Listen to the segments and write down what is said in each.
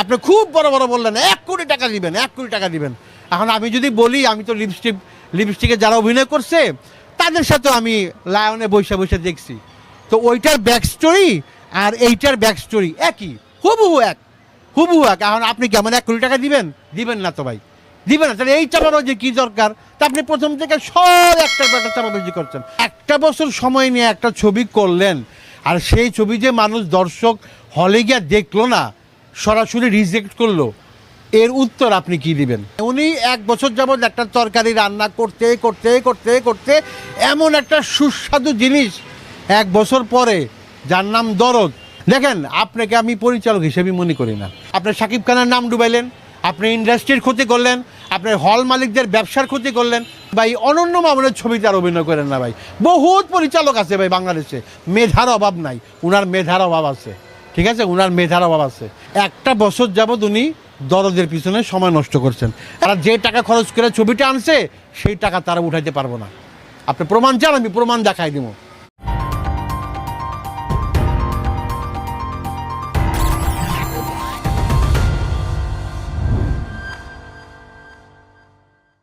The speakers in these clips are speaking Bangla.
আপনি খুব বড় বড় বললেন, এক কোটি টাকা দিবেন, এক কোটি টাকা দিবেন। এখন আমি যদি বলি, আমি তো লিপস্টিক লিপস্টিকে যারা অভিনয় করছে, তাদের সাথে আমি লায়নে বসে বসে দেখছি। তো ওইটার ব্যাক স্টোরি আর এইটার ব্যাক স্টোরি একই, হুবহু এক হুবহু এক। এখন আপনি কেমন এক কোটি টাকা দিবেন? দিবেন না তো ভাই, দিবেন না। তাহলে এই চাপাবাজি কী দরকার? তা আপনি প্রথম থেকে সব একটা একটা চাপাবাজি করছেন। একটা বছর সময় নিয়ে একটা ছবি করলেন, আর সেই ছবি যে মানুষ দর্শক হলে গিয়ে দেখল না সরাসরি রিজেক্ট করল। এর উত্তর আপনি কি দিবেন? উনি এক বছর যাবৎ একটা তরকারি রান্না করতে করতে করতে করতে এমন একটা সুস্বাদু জিনিস এক বছর পরে, যার নাম দরদ। দেখেন, আপনাকে আমি পরিচালক হিসেবে মনে করি না। আপনি সাকিব খানের নাম ডুবাইলেন, আপনি ইন্ডাস্ট্রির ক্ষতি করলেন, আপনি হল মালিকদের ব্যবসার ক্ষতি করলেন, ভাই, অনন্য মামুনের ছবিতে আর অভিনয় করেন না, ভাই। বহুত পরিচালক আছে, ভাই, বাংলাদেশে। মেধার অভাব নাই, উনার মেধার অভাব আছে। ঠিক আছে? উনার মেধার অভাব আছে। একটা বছর যাবৎ উনি দরদের পিছনে সময় নষ্ট করছেন। আর যে টাকা খরচ করে ছবিটা আনছে, সেই টাকা তারা উঠাইতে পারব না। আপনি প্রমাণ চান, আমি প্রমাণ দেখাই দিব।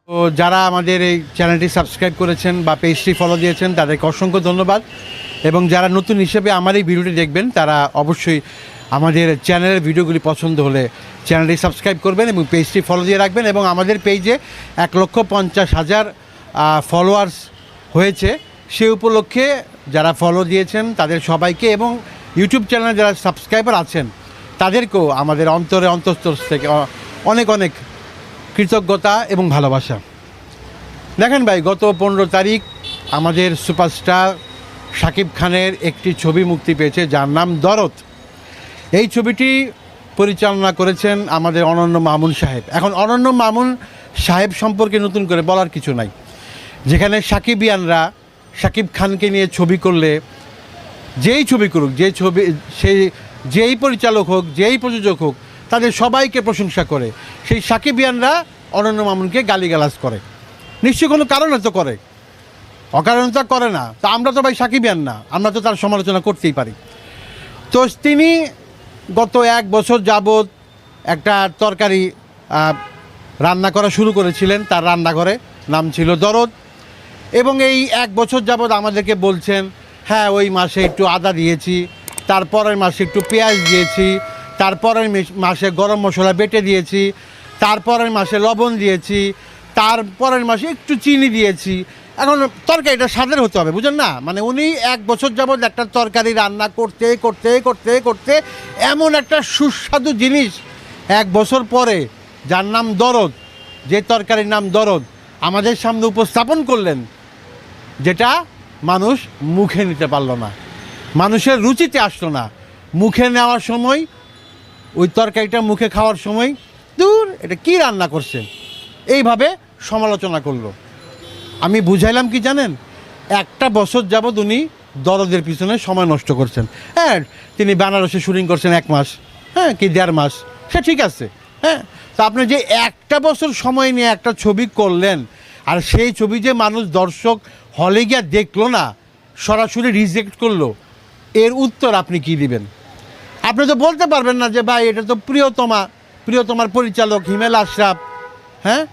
তো যারা আমাদের এই চ্যানেলটি সাবস্ক্রাইব করেছেন বা পেজটি ফলো দিয়েছেন, তাদেরকে অসংখ্য ধন্যবাদ। এবং যারা নতুন হিসেবে আমার এই ভিডিওটি দেখবেন, তারা অবশ্যই আমাদের চ্যানেলের ভিডিওগুলি পছন্দ হলে চ্যানেলটি সাবস্ক্রাইব করবেন এবং পেজটি ফলো দিয়ে রাখবেন এবং আমাদের পেজে এক লক্ষ পঞ্চাশ হাজার ফলোয়ার্স হয়েছে। সে উপলক্ষে যারা ফলো দিয়েছেন, তাদের সবাইকে এবং ইউটিউব চ্যানেলে যারা সাবস্ক্রাইবার আছেন, তাদেরকেও আমাদের অন্তরে অন্তঃস্থ থেকে অনেক অনেক কৃতজ্ঞতা এবং ভালোবাসা। দেখেন ভাই, গত পনেরো তারিখ আমাদের সুপারস্টার শাকিব খানের একটি ছবি মুক্তি পেয়েছে, যার নাম দরদ। এই ছবিটি পরিচালনা করেছেন আমাদের অনন্য মামুন সাহেব। এখন অনন্য মামুন সাহেব সম্পর্কে নতুন করে বলার কিছু নাই। যেখানে সাকিবিয়ানরা সাকিব খানকে নিয়ে ছবি করলে, যেই ছবি করুক, যে ছবি সেই যেই পরিচালক হোক, যেই প্রযোজক হোক, তাদের সবাইকে প্রশংসা করে। সেই সাকিব সাকিবিয়ানরা অনন্য মামুনকে গালিগালাজ করে। নিশ্চয়ই কোনো কারণে তো করে। অকারণে তো করে না। তা আমরা তো ভাই সাকিবিয়ান না। আমরা তো তার সমালোচনা করতেই পারি। তো তিনি গত এক বছর যাবৎ একটা তরকারি রান্না করা শুরু করেছিলেন তার রান্নাঘরে, নাম ছিল দরদ। এবং এই এক বছর যাবৎ আমাদেরকে বলছেন হ্যাঁ ওই মাসে একটু আদা দিয়েছি তারপরের মাসে একটু পেঁয়াজ দিয়েছি তারপরের মাসে গরম মশলা বেটে দিয়েছি তারপরের মাসে লবণ দিয়েছি তারপরের মাসে একটু চিনি দিয়েছি। এখন তরকারিটা স্বাদের হতে হবে, বুঝেন না? মানে উনি এক বছর যাবৎ একটা তরকারি রান্না করতে করতে করতে করতে এমন একটা সুস্বাদু জিনিস এক বছর পরে, যার নাম দরদ, যে তরকারির নাম দরদ, আমাদের সামনে উপস্থাপন করলেন, যেটা মানুষ মুখে নিতে পারল না, মানুষের রুচিতে আসলো না। মুখে নেওয়ার সময়, ওই তরকারিটা মুখে খাওয়ার সময়, দূর, এটা কি রান্না করছে এইভাবে সমালোচনা করল। আমি বুঝাইলাম কি জানেন? একটা বছর যাবৎ উনি দরদের পিছনে সময় নষ্ট করছেন। হ্যাঁ তিনি বেনারসে শুটিং করছেন এক মাস হ্যাঁ কি দেড় মাস। সে ঠিক আছে হ্যাঁ। তো আপনি যে একটা বছর সময় নিয়ে একটা ছবি করলেন, আর সেই ছবি যে মানুষ দর্শক হলে গিয়ে দেখল না, সরাসরি রিজেক্ট করল, এর উত্তর আপনি কি দিবেন? আপনি তো বলতে পারবেন না যে, ভাই, এটা তো প্রিয়তমা, প্রিয়তমার পরিচালক হিমেল আশরাফ। হ্যাঁ?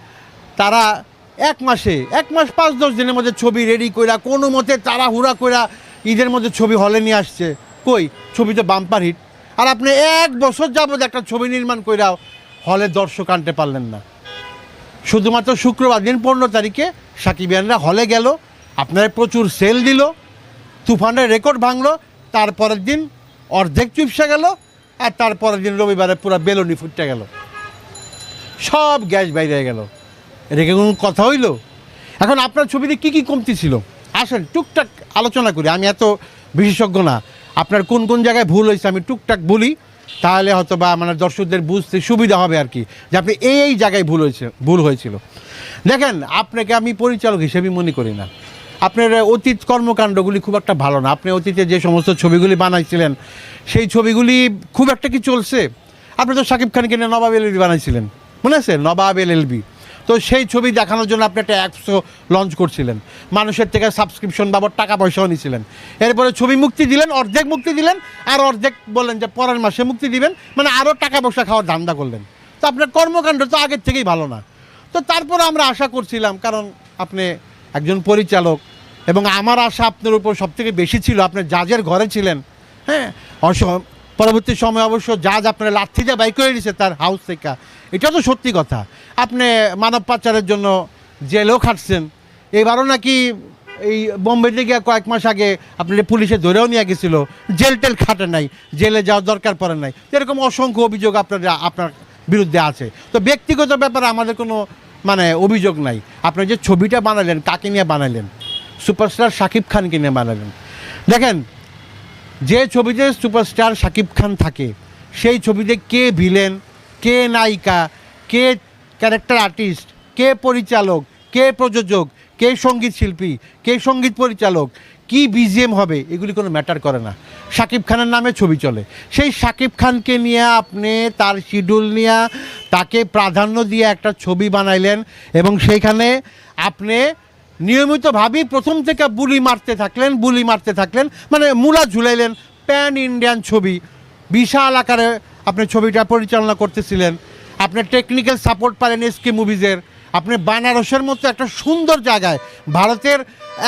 তারা এক মাসে, এক মাস পাঁচ, দশ দিনের মধ্যে ছবি রেডি কইরা, কোনো মতে তাড়াহুড়া কইরা ঈদের মধ্যে ছবি হলে নিয়ে আসছে। কই? ছবি তো বাম্পার হিট আর আপনি এক বছর যাবত একটা ছবি নির্মাণ কইরা হলে দর্শক আনতে পারলেন না। শুধুমাত্র শুক্রবার দিন পনেরো তারিখে সাকিবিয়ানরা হলে গেল, আপনার প্রচুর সেল দিল, তুফানের রেকর্ড ভাঙলো, তারপরের দিন অর্ধেক চুপসে গেল, আর তারপরের দিন রবিবারে পুরো বেলুনি ফুটতে গেল। সব গ্যাস বাইরে গেল। কি কোনো কথা হইল? এখন আপনার ছবিতে কি কি কমতি ছিল? আসেন, টুকটাক আলোচনা করি, আমি এত বিশেষজ্ঞ না। আপনার কোন কোন জায়গায় ভুল হয়েছে আমি টুকটাক বলি, তাহলে হয়তো বা মানে দর্শকদের বুঝতে সুবিধা হবে আর কি, যে আপনি এই এই জায়গায় ভুল হয়েছে, ভুল হয়েছিল। দেখেন, আপনাকে আমি পরিচালক হিসেবে মনে করি না। আপনার অতীত কর্মকাণ্ডগুলি খুব একটা ভালো না। আপনি অতীতে যে সমস্ত ছবিগুলি বানাইছিলেন, সেই ছবিগুলি খুব একটা কি চলছে? আপনি তো শাকিব খানকে নিয়ে নবাব এলএলবি বানাইছিলেন। মনে আছে? নবাব এলএলবি। তো সেই ছবি দেখানোর জন্য আপনি একটা অ্যাপসও লঞ্চ করছিলেন। মানুষের থেকে সাবস্ক্রিপশন বাবদ টাকা পয়সাও নিয়েছিলেন এরপরে ছবি মুক্তি দিলেন, অর্ধেক মুক্তি দিলেন, আর অর্ধেক বললেন যে পরের মাসে মুক্তি দিবেন মানে আরও টাকা পয়সা খাওয়ার ধান্দা করলেন। তো আপনার কর্মকাণ্ড তো আগের থেকেই ভালো না। তো তারপরে আমরা আশা করছিলাম, কারণ আপনি একজন পরিচালক, এবং আমার আশা আপনার উপর সবথেকে বেশি ছিল, আপনি জাজের ঘরে ছিলেন। হ্যাঁ পরবর্তী সময় অবশ্য জাজ আপনার লাঠিটা বাইক করে দিয়েছে তার হাউস থেকে। এটা তো সত্যি কথা। আপনি মানব পাচারের জন্য জেলেও খাটছেন। এবারও নাকি এই বোম্বে থেকে কয়েক মাস আগে আপনার পুলিশে ধরেও নিয়ে গেছিল, জেল টেল খাটে নাই, জেলে যাওয়ার দরকার পড়ে নাই। এরকম অসংখ্য অভিযোগ আপনার আপনার বিরুদ্ধে আছে। তো ব্যক্তিগত ব্যাপারে আমাদের কোনো মানে অভিযোগ নাই। আপনি যে ছবিটা বানালেন, কাকে নিয়ে বানালেন? সুপারস্টার শাকিব খানকে নিয়ে বানালেন। দেখেন, যে ছবিতে সুপারস্টার শাকিব খান থাকে, সেই ছবিতে কে ভিলেন কে নায়িকা, কে ক্যারেক্টার আর্টিস্ট কে পরিচালক, কে প্রযোজক, কে সংগীত শিল্পী, কে সংগীত পরিচালক, কি বিজিএম হবে, এগুলি কোনো ম্যাটার করে না। শাকিব খানের নামে ছবি চলে। সেই শাকিব খানকে নিয়ে আপনি তার শিডিউল নিয়ে তাকে প্রাধান্য দিয়ে একটা ছবি বানাইলেন এবং সেইখানে আপনি নিয়মিতভাবেই প্রথম থেকে বুলি মারতে থাকলেন, বুলি মারতে থাকলেন মানে মূলা ঝুলাইলেন প্যান ইন্ডিয়ান ছবি, বিশাল আকারে আপনি ছবিটা পরিচালনা করতেছিলেন আপনার টেকনিক্যাল সাপোর্ট পারেন এসকে মুভিজের আপনি বানারসের মতো একটা সুন্দর জায়গায়, ভারতের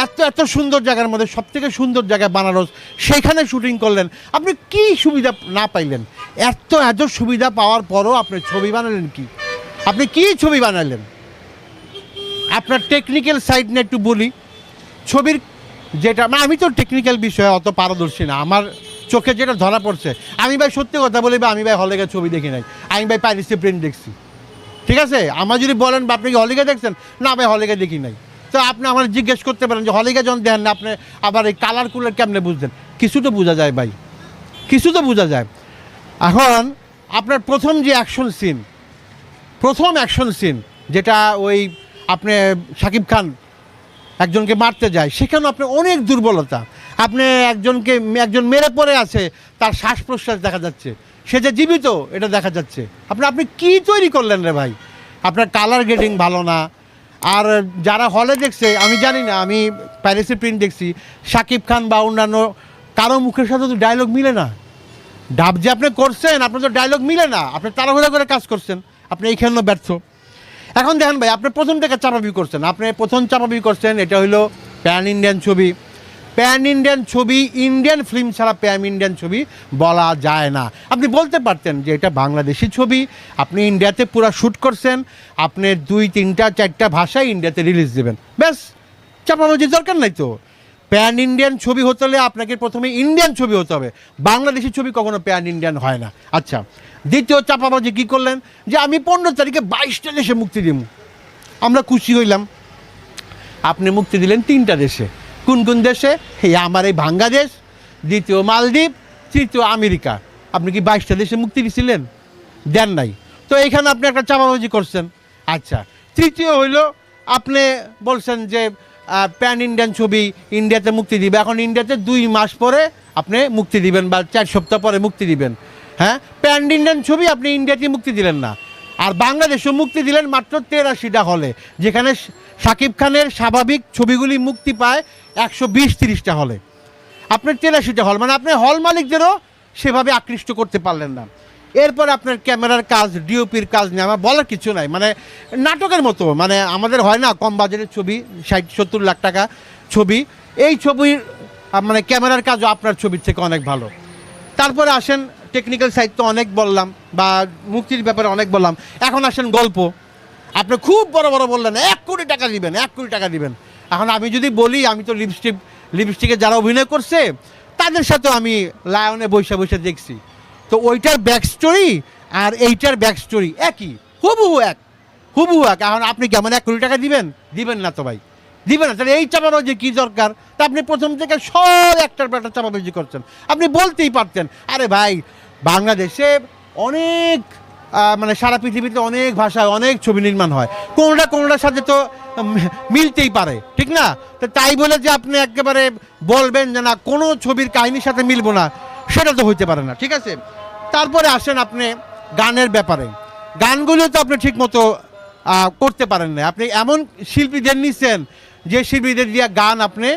এত এত সুন্দর জায়গার মধ্যে সবথেকে সুন্দর জায়গায় বানারস, সেখানে শুটিং করলেন। আপনি কি সুবিধা না পাইলেন? এত এত সুবিধা পাওয়ার পরও আপনি ছবি বানালেন কি? আপনি কি ছবি বানালেন? আপনার টেকনিক্যাল সাইড নিয়ে একটু বলি। ছবির যেটা মানে আমি তো টেকনিক্যাল বিষয়ে অত পারদর্শী না, আমার চোখে যেটা ধরা পড়ছে। আমি ভাই সত্যি কথা বলি বা আমি ভাই হলে ছবি দেখি নাই। আমি ভাই পাইরিসি প্রিন্ট দেখছি। ঠিক আছে? আমার যদি বলেন বা আপনি কি হলিগে দেখছেন? না ভাই হলিগে দেখি নাই। তো আপনি আমার জিজ্ঞেস করতে পারেন যে হলিগে যখন দেন না আপনি আবার এই কালার কুলার কেমনে বুঝতেন কিছু তো বোঝা যায় ভাই। কিছু তো বোঝা যায়। এখন আপনার প্রথম যে অ্যাকশন সিন প্রথম অ্যাকশন সিন যেটা ওই আপনি শাকিব খান একজনকে মারতে যায়, সেখানেও আপনি অনেক দুর্বলতা। আপনি একজনকে, একজন মেরে পড়ে আছে, তার শ্বাস প্রশ্বাস দেখা যাচ্ছে। সে যে জীবিত, এটা দেখা যাচ্ছে। আপনি আপনি কি তৈরি করলেন রে ভাই? আপনার কালার গ্রেডিং ভালো না। আর যারা হলে দেখছে, আমি জানি না, আমি প্যারিসি প্রিন্ট দেখছি শাকিব খান বা অন্যান্য, কারও মুখের সাথে তো ডায়লগ মিলে না। ডাব যে আপনি করছেন, আপনার তো ডায়লগ মিলে না। আপনি তাড়াহুড়া করে কাজ করছেন, আপনি এইখানেও ব্যর্থ। এখন দেখেন ভাই, আপনি প্রথম থেকে চাপাবি করছেন। আপনি প্রথম চাপাবি করছেন, এটা হলো প্যান ইন্ডিয়ান ছবি। প্যান ইন্ডিয়ান ছবি ইন্ডিয়ান ফিল্ম ছাড়া প্যান ইন্ডিয়ান ছবি বলা যায় না। আপনি বলতে পারতেন যে এটা বাংলাদেশি ছবি, আপনি ইন্ডিয়াতে পুরো শ্যুট করছেন, আপনি দুই, তিনটা, চারটা ভাষায় ইন্ডিয়াতে রিলিজ দেবেন। ব্যাস চাপাবাজির দরকার নাই তো। প্যান ইন্ডিয়ান ছবি হতে হলে আপনাকে প্রথমে ইন্ডিয়ান ছবি হতে হবে। বাংলাদেশি ছবি কখনো প্যান ইন্ডিয়ান হয় না। আচ্ছা দ্বিতীয় চাপাবাজি কী করলেন? যে আমি পনেরো তারিখে বাইশটা দেশে মুক্তি দিব। আমরা খুশি হইলাম। আপনি মুক্তি দিলেন তিনটা দেশে। কোন কোন দেশে? এই আমার এই বাংলাদেশ, দ্বিতীয় মালদ্বীপ, তৃতীয় আমেরিকা। আপনি কি বাইশটা দেশে মুক্তি দিয়েছিলেন দেন নাই। তো এইখানে আপনি একটা চাপাবাজি করছেন। আচ্ছা তৃতীয় হইল, আপনি বলছেন যে প্যান ইন্ডিয়ান ছবি ইন্ডিয়াতে মুক্তি দিবে। এখন ইন্ডিয়াতে দুই মাস পরে আপনি মুক্তি দিবেন বা চার সপ্তাহ পরে মুক্তি দিবেন। হ্যাঁ? প্যান ইন্ডিয়ান ছবি আপনি ইন্ডিয়াতে মুক্তি দিলেন না। আর বাংলাদেশও মুক্তি দিলেন মাত্র তেরাশিটা হলে, যেখানে শাকিব খানের স্বাভাবিক ছবিগুলি মুক্তি পায় একশো বিশ তিরিশটা হলে। আপনার তেরাশিটা হল মানে আপনি হল মালিকদেরও সেভাবে আকৃষ্ট করতে পারলেন না। এরপর আপনার ক্যামেরার কাজ, ডিওপির কাজ নিয়ে আমার বলার কিছু নাই। মানে নাটকের মতো মানে আমাদের হয় না কম বাজারের ছবি, ষাট, সত্তর লাখ টাকা ছবি। এই ছবির মানে ক্যামেরার কাজও আপনার ছবির থেকে অনেক ভালো। তারপরে আসেন টেকনিক্যাল সাইড তো অনেক বললাম, বা মুক্তির ব্যাপারে অনেক বললাম। এখন আসেন গল্প। আপনি খুব বড় বড় বললেন, এক কোটি টাকা দিবেন, এক কোটি টাকা দিবেন। এখন আমি যদি বলি, আমি তো লিপস্টিক লিপস্টিকে যারা অভিনয় করছে, তাদের সাথে আমি লায়নে বৈশা বৈশা দেখছি। তো ওইটার ব্যাক স্টোরি আর এইটার ব্যাক স্টোরি একই, হুবহু এক হুবহু এক। এখন আপনি কেমন এক কোটি টাকা দিবেন? দিবেন না তো ভাই, দিবেন না। তাহলে এই চাপাবাজি কী দরকার? তা আপনি প্রথম থেকে সব একটার একটা চাপাবাজি করছেন। আপনি বলতেই পারতেন, আরে ভাই, বাংলাদেশে অনেক মানে সারা পৃথিবীতে অনেক ভাষায় অনেক ছবি নির্মাণ হয়। কোনোটা কোনোটার সাথে তো মিলতেই পারে, ঠিক না? তো তাই বলে যে আপনি একেবারে বলবেন যে না, কোনো ছবির কাহিনীর সাথে মিলবো না, সেটা তো হইতে পারে না, ঠিক আছে? তারপরে আসেন আপনি গানের ব্যাপারে। গানগুলো তো আপনি ঠিক মতো করতে পারেন না। আপনি এমন শিল্পীদের নিচ্ছেন যে শিল্পীদের দিয়ে গান আপনি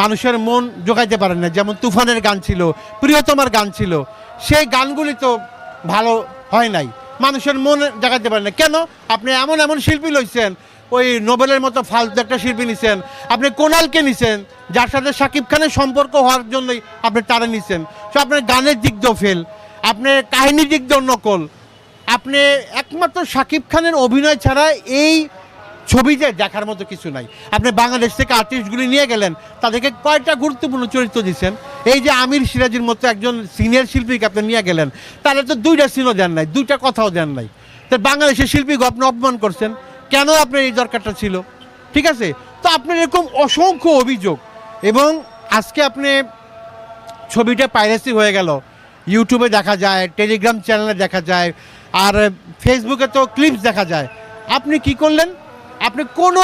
মানুষের মন জোগাইতে পারেন না। যেমন তুফানের গান ছিল, প্রিয়তমার গান ছিল, সেই গানগুলি তো ভালো হয় নাই। মানুষের মন জাগাতে পারেন না। কেন? আপনি এমন এমন শিল্পী লইছেন, ওই নোবেলের মতো ফালতু একটা শিল্পী নিছেন, আপনি কোনালকে নিছেন, যার সাথে সাকিব খানের সম্পর্ক হওয়ার জন্যই আপনি তারা নিছেন। সো আপনার গানের দিক দিয়েও ফেল আপনার কাহিনীর দিক দিয়েও নকল। আপনি একমাত্র সাকিব খানের অভিনয় ছাড়া এই ছবিতে দেখার মতো কিছু নাই। আপনি বাংলাদেশ থেকে আর্টিস্টগুলি নিয়ে গেলেন, তাদেরকে কয়টা গুরুত্বপূর্ণ চরিত্র দিচ্ছেন? এই যে আমির সিরাজির মতো একজন সিনিয়র শিল্পীকে আপনি নিয়ে গেলেন, তাহলে তো দুইটা সিনও দেন নাই, দুইটা কথাও দেন নাই। তো বাংলাদেশের শিল্পীকে আপনি অপমান করছেন, কেন আপনার এই দরকারটা ছিল? ঠিক আছে? তো আপনার এরকম অসংখ্য অভিযোগ, এবং আজকে আপনি ছবিটা পাইরেসি হয়ে গেল। ইউটিউবে দেখা যায় টেলিগ্রাম চ্যানেলে দেখা যায়, আর ফেসবুকে তো ক্লিপস দেখা যায়। আপনি কি করলেন? আপনি কোনো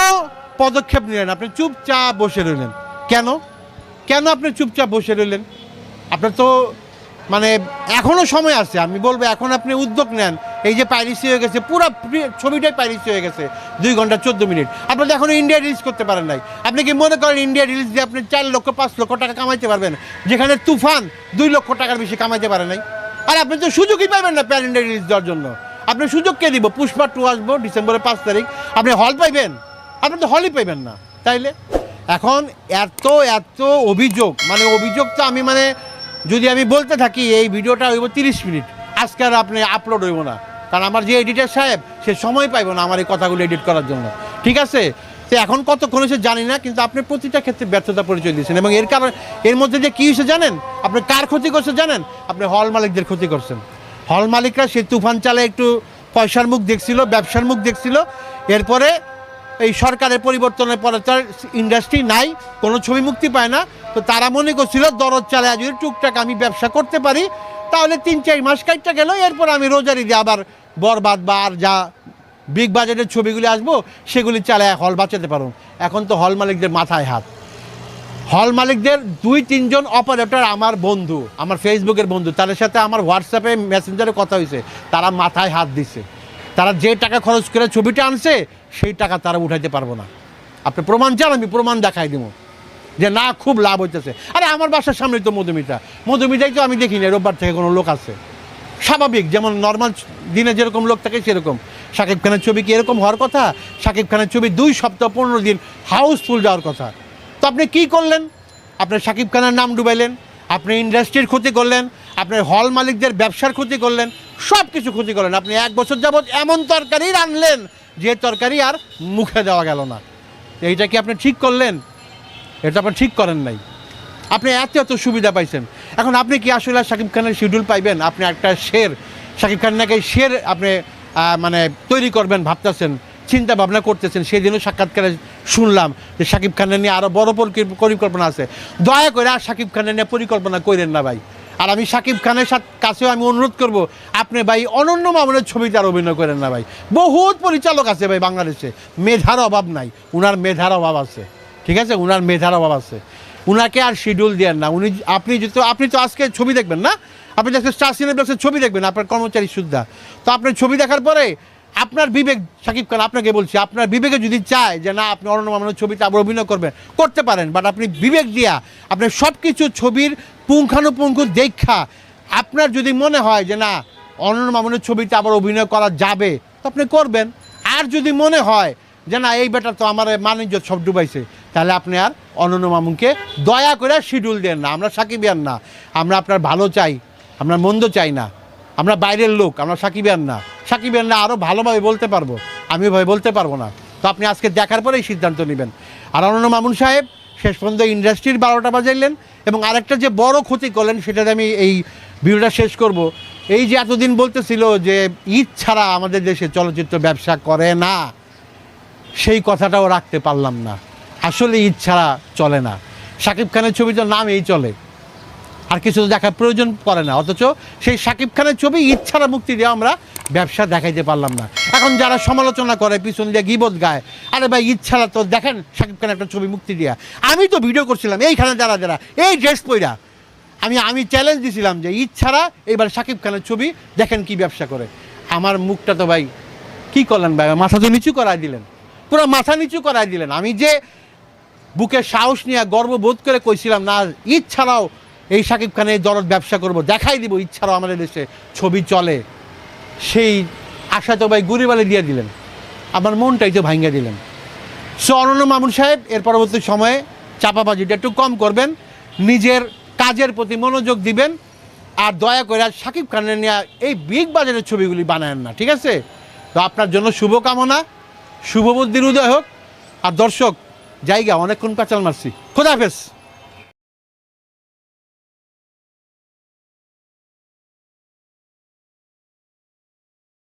পদক্ষেপ নিলেন আপনি চুপচাপ বসে রইলেন। কেন? কেন আপনি চুপচাপ বসে রইলেন? আপনার তো মানে এখনও সময় আছে। আমি বলব, এখন আপনি উদ্যোগ নেন। এই যে পাইরিসি হয়ে গেছে, পুরো ছবিটাই পাইরিসি হয়ে গেছে, দুই ঘণ্টা চোদ্দ মিনিট। আপনি তো এখনও ইন্ডিয়া রিলিজ করতে পারেন নাই। আপনি কি মনে করেন ইন্ডিয়া রিলিজ দিয়ে আপনি চার লক্ষ, পাঁচ লক্ষ টাকা কামাইতে পারবেন? যেখানে তুফান দুই লক্ষ টাকার বেশি কামাইতে পারে নাই। আর আপনি তো সুযোগই পাবেন না প্যান ইন্ডিয়া রিলিজ দেওয়ার জন্য। আপনি সুযোগ কে দিব, পুষ্পা টু আসব ডিসেম্বরের পাঁচ তারিখ। আপনি হল পাইবেন? আপনি তো হলই পাইবেন না, তাইলে? এখন এত এত অভিযোগ মানে অভিযোগ তো আমি মানে যদি আমি বলতে থাকি, এই ভিডিওটা হইব তিরিশ মিনিট। আজকে আর আপনি আপলোড হইব না। কারণ আমার যে এডিটার সাহেব, সে সময় পাইব না আমার এই কথাগুলো এডিট করার জন্য। ঠিক আছে? তো এখন কতক্ষণ সে জানি না, কিন্তু আপনি প্রতিটা ক্ষেত্রে ব্যর্থতা পরিচয় দিয়েছেন। এবং এর কারণ এর মধ্যে যে কী হয়েছে জানেন? আপনি কার ক্ষতি করছে জানেন? আপনি হল মালিকদের ক্ষতি করছেন। হল মালিকরা সেই তুফান চালে একটু পয়সার মুখ দেখছিল, ব্যবসার মুখ দেখছিল। এরপরে এই সরকারের পরিবর্তনের পরে তার ইন্ডাস্ট্রি নাই, কোনো ছবি মুক্তি পায় না। তো তারা মনে করছিল, দরদ চালে যদি টুকটাক আমি ব্যবসা করতে পারি, তাহলে তিন, চার মাস কাটটা গেল, এরপর আমি রোজারি দিয়ে আবার বরবাদ বা আর যা বিগ বাজেটের ছবিগুলি আসব, সেগুলি চালায় হল বাঁচাতে পারো এখন তো হল মালিকদের মাথায় হাত। হল মালিকদের দুই, তিনজন অপারেটর আমার বন্ধু, আমার ফেসবুকের বন্ধু, তাদের সাথে আমার হোয়াটসঅ্যাপে মেসেঞ্জারে কথা হয়েছে। তারা মাথায় হাত দিছে। তারা যে টাকা খরচ করে ছবিটা আনছে, সেই টাকা তারা উঠাইতে পারব না। আপনি প্রমাণ চান, আমি প্রমাণ দেখাই দেবো। যে না, খুব লাভ হইতেছে। আরে আমার বাসার সামনেই তো মধুমিতা। মধুমিতাই তো আমি দেখিনি, রোববার থেকে কোনো লোক আছে। স্বাভাবিক, যেমন নর্মাল দিনে যেরকম লোক থাকে সেরকম। শাকিব খানের ছবি কি এরকম হওয়ার কথা? শাকিব খানের ছবি দুই সপ্তাহ পনেরো দিন হাউসফুল যাওয়ার কথা। তো আপনি কি করলেন? আপনি শাকিব খানের নাম ডুবাইলেন, আপনি ইন্ডাস্ট্রির ক্ষতি করলেন, আপনি হল মালিকদের ব্যবসার ক্ষতি করলেন সব কিছু ক্ষতি করলেন। আপনি এক বছর যাবৎ এমন তরকারি রানলেন যে তরকারি আর মুখে দেওয়া গেল না। এইটা কি আপনি ঠিক করলেন? এটা আপনি ঠিক করেন নাই। আপনি এত এত সুবিধা পাইছেন। এখন আপনি কি আসলে শাকিব খানের শিডিউল পাইবেন? আপনি একটা শের শাকিব খান নাকি শের আপনি মানে তৈরি করবেন ভাবতেছেন? চিন্তা ভাবনা করতেছেন, সেদিনও সাক্ষাৎকারে শুনলাম যে শাকিব খানের নিয়ে আরও বড় পরি- পরিকল্পনা আছে। দয়া করে আর শাকিব খানের নিয়ে পরিকল্পনা করেন না ভাই। আর আমি শাকিব খানের সাথে, কাছেও আমি অনুরোধ করব, আপনি ভাই অনন্য মামুনের ছবিতে আর অভিনয় করেন না ভাই। বহুত পরিচালক আছে ভাই বাংলাদেশে, মেধার অভাব নাই, উনার মেধার অভাব আছে, ঠিক আছে? উনার মেধার অভাব আছে। উনাকে আর শিডিউল দেন না, উনি আপনি যেহেতু, আপনি তো আজকে ছবি দেখবেন না? আপনি আজকে স্টার ছবি দেখবেন, আপনার কর্মচারী সুদ্ধা। তো আপনার ছবি দেখার পরে আপনার বিবেক, সাকিব খান, আপনাকে বলছি, আপনার বিবেকে যদি চায় যে না, আপনি অরণ্য মামনের ছবিতে আবার অভিনয় করবেন, করতে পারেন বাট আপনি বিবেক দিয়া, আপনি সব কিছু ছবির পুঙ্খানুপুঙ্খ দেখা, আপনার যদি মনে হয় যে না, অরণ্য মামনের ছবিতে আবার অভিনয় করা যাবে, তো আপনি করবেন। আর যদি মনে হয় যে না, এই বেটা তো আমার মানিজ্য সব ডুবাইছে, তাহলে আপনি আর অনন্য মামুনকে দয়া করে শিডিউল দেন না। আমরা সাকিবিয়ান না। আমরা আপনার ভালো চাই, আমরা মন্দ চাই না। আমরা বাইরের লোক, আমরা সাকিবিয়ান না। সাকিবিয়ান না আরও ভালোভাবে বলতে পারব। আমি ভাবে বলতে পারব না। তো আপনি আজকে দেখার পরেই সিদ্ধান্ত নেবেন। আর অনন্য মামুন সাহেব, শেষ পর্যন্ত ইন্ডাস্ট্রির বারোটা বাজাইলেন এবং আরেকটা যে বড় ক্ষতি করলেন, সেটাতে আমি এই ভিডিওটা শেষ করব। এই যে এতদিন বলতেছিল যে ঈদ ছাড়া আমাদের দেশে চলচ্চিত্র ব্যবসা করে না, সেই কথাটাও রাখতে পারলাম না। আসলে ঈদ ছাড়া চলে না। শাকিব খানের ছবি তো নাম এই চলে। আর কিছু তো দেখার প্রয়োজন পড়ে না। অথচ সেই শাকিব খানের ছবি ছাড়া মুক্তি দিয়ে আমরা ব্যবসা দেখাইতে পারলাম না। এখন যারা সমালোচনা করে, পিছন দিয়ে গিবত গায়, আরে ভাই ছাড়া তো দেখেন শাকিব খানের একটা ছবি মুক্তি দিয়া। আমি তো ভিডিও করছিলাম, এইখানে যারা যারা, এই ড্রেস পইরা। আমি আমি চ্যালেঞ্জ দিছিলাম যে ছাড়া এবার শাকিব খানের ছবি দেখেন কি ব্যবসা করে। আমার মুখটা তো ভাই, কি করলেন ভাই? মাথা তো নিচু করাই দিলেন। পুরো মাথা নিচু করাই দিলেন। আমি যে বুকে সাহস নিয়ে গর্ববোধ করে কইছিলাম, না, ঈদ ছাড়াও এই সাকিব খানের দরদ ব্যবসা করব, দেখাই দিব ছাড়াও আমাদের দেশে ছবি চলে। সেই আশা তো ভাই গুড়িবালে দিয়ে দিলেন। আমার মনটাই তো ভাঙ্গা দিলেন। সো অনন্য মামুন সাহেব, এর পরবর্তী সময়ে চাপাবাজিটা একটু কম করবেন, নিজের কাজের প্রতি মনোযোগ দিবেন, আর দয়া করে সাকিব খানের নিয়ে এই বিগ বাজারের ছবিগুলি বানায়েন না, ঠিক আছে? তো আপনার জন্য শুভকামনা, শুভবুদ্ধির উদয় হোক। আর দর্শক, জায়গা, অনেকক্ষণ কাচাল মারছি। খোদাফেজ